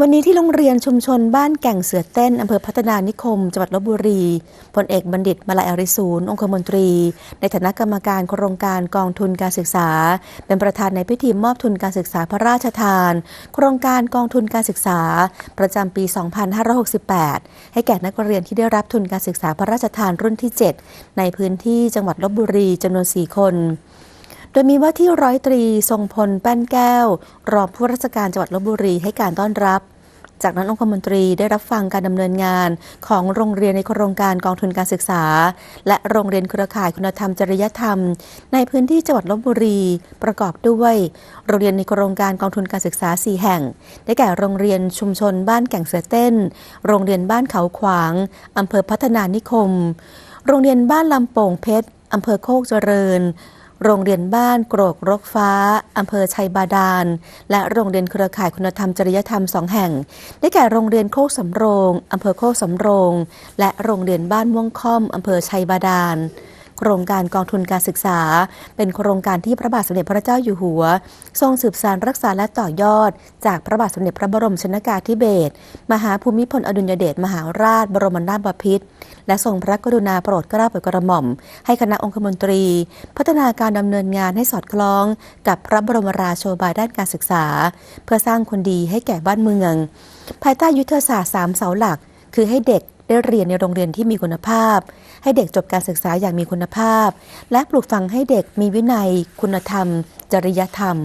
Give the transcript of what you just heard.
วันนี้ที่โรงเรียนชุมชนบ้านแก่งเสือเต้นอำเภอพัฒนานิคม จังหวัดลบบุรีพลเอกบัณฑิตมาลายอริสูรองคมนตรี ในฐานะกรรมการโครงการกองทุนการศึกษา เป็นประธานในพิธีมอบทุนการศึกษาพระราชทาน โครงการกองทุนการศึกษา ประจำปี 2568 ให้แก่นักเรียนที่ได้รับทุนการศึกษาพระราชทานรุ่นที่ 7 ในพื้นที่จังหวัดลบบุรีจำนวน 4 คน ดยมีว่าที่ร้อยตรีทรงพลแป้นแก้ว รองผู้ราชการจังหวัดลบบุรีให้การต้อนรับ จากนั้นองคมนตรีได้รับฟังการดำเนินงานของโรงเรียนในโครงการกองทุนการศึกษา และโรงเรียนเครือข่ายคุณธรรมจริยธรรม ในพื้นที่จังหวัดลบบุรี ประกอบด้วย โรงเรียนในโครงการกองทุนการศึกษา 4 แห่ง ได้แก่โรงเรียนชุมชนบ้านแก่งเสือเต้น โรงเรียนบ้านเขาขวางอำเภอพัฒนานิคม โรงเรียนบ้านลำโป่งเพชรอำเภอโคกเจริญ โรงเรียนบ้านโกรกรกฟ้า อำเภอชัยบาดาล และโรงเรียนเครือข่ายคุณธรรมจริยธรรมสองแห่ง ได้แก่โรงเรียนโคกสำโรง อำเภอโคกสำโรง และโรงเรียนบ้านม่วงค่อม อำเภอชัยบาดาล โครงการกองทุนการศึกษา เป็นโครงการที่พระบาทสมเด็จพระเจ้าอยู่หัว ทรงสืบสานรักษาและต่อยอด จากพระบาทสมเด็จพระบรมชนกาธิเบศรมหาภูมิพลอดุลยเดชมหาราช บรมนาถบพิตรและทรงพระกรุณาโปรดเกล้าโปรดกระหม่อม ให้คณะองคมนตรี พัฒนาการดำเนินงานให้สอดคล้อง กับพระบรมราโชบายด้านการศึกษา เพื่อสร้างคนดีให้แก่บ้านเมือง ภายใต้ยุทธศาสตร์สามเสาหลัก คือให้เด็ก ได้เรียนในโรงเรียนที่มีคุณภาพ ให้เด็กจบการศึกษาอย่างมีคุณภาพ และปลูกฝังให้เด็กมีวินัย คุณธรรม จริยธรรม